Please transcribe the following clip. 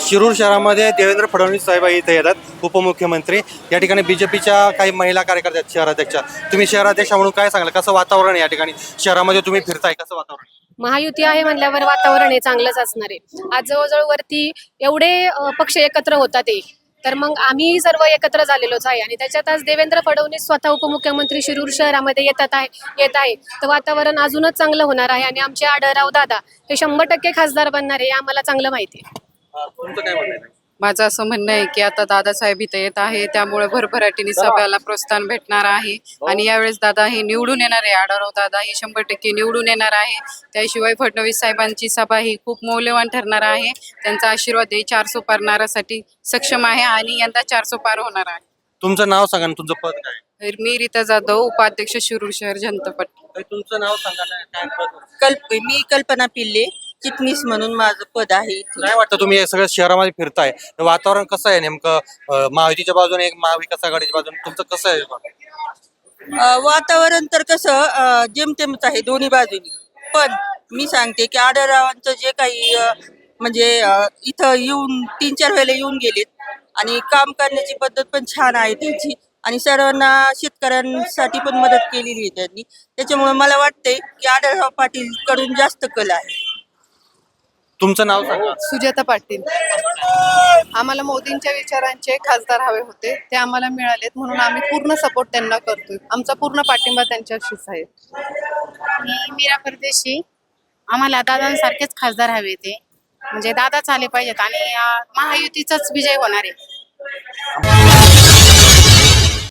शिरूर शहरामध्ये देवेंद्र फडणवीस साहेब इथे येतात उपमुख्यमंत्री. या ठिकाणी बीजेपीच्या काही महिला कार्यकर्त्या शहराध्यक्षा. तुम्ही शहराध्यक्षा म्हणून काय सांगाल? कसं वातावरण आहे या ठिकाणी? शहरामध्ये तुम्ही फिरताय कसं वातावरण महायुती आहे म्हणल्यावर वातावरण हे चांगलंच असणार आहे. आज जवळजवळ वरती एवढे पक्ष एकत्र होतात ते तर मग आम्ही सर्व एकत्र झालेलोच आहे आणि त्याच्यात आज देवेंद्र फडणवीस स्वतः उपमुख्यमंत्री शिरूर शहरामध्ये येतात आहे येत आहे. तर वातावरण अजूनच चांगलं होणार आहे आणि आमचे आढळराव दादा हे शंभर टक्के खासदार बनणार आहे हे आम्हाला चांगलं माहिती आहे. तुमचं काय म्हणणं आहे? माझं असं म्हणणं आहे की आता दादासाहेब इथं येत आहे त्यामुळे भरभराटीने सभेला प्रोत्साहन भेटणार आहे. आणि यावेळेस दादा हे निवडून येणार आहे. आढळराव दादा हे शंभर टक्के निवडून येणार आहे. त्याशिवाय फडणवीस साहेबांची सभा ही खूप मौल्यवान ठरणार आहे. त्यांचा आशीर्वाद हे चारसो पारणाऱ्यासाठी सक्षम आहे आणि यंदा चारसो पार होणार आहे. तुमचं नाव सांगा आणि तुमचं पद काय? आहे? तर मी रीता जाधव उपाध्यक्ष शिरूर शहर जनता पार्टी ताई, तुमचं नाव सांगा ना काय पद कल्प मी कल्पना पिल्ले. चिटणीस म्हणून माझं पद आहे इथे काय वाटतं तुम्ही हे सगळं शहरामध्ये फिरताय? हे वातावरण कसं आहे नेमकं? अ, महायुतीच्या बाजूने एक महाविकास आघाडीच्या बाजूने तुमचं कसं आहे अं, वातावरण तर कसं अं, जेमतेमच आहे दोन्ही बाजूनी. पण मी सांगते की आढळरावांचं जे काही अं, म्हणजे अं, इथं येऊन तीन चार वेळेला येऊन गेलेत. आणि काम करण्याची पद्धत पण छान आहे त्यांची. आणि सर्वांना शेतकऱ्यांसाठी पण मदत केलेली आहे त्यांनी. त्याच्यामुळे मला वाटतंय की आढळराव पाटील कडून जास्त कल आहे. तुमचं नाव सांगा. सुजाता पाटील. आम्हाला मोदींच्या विचारांचे खासदार हवे होते. ते आम्हाला मिळालेत म्हणून आम्ही पूर्ण सपोर्ट त्यांना करतोय. आमचा पूर्ण पाठिंबा त्यांच्याशीच आहे. मी मीरा परदेशी. आम्हाला दादांसारखेच खासदार हवे ते म्हणजे दादाच आले पाहिजेत आणि महायुतीचाच विजय होणार आहे.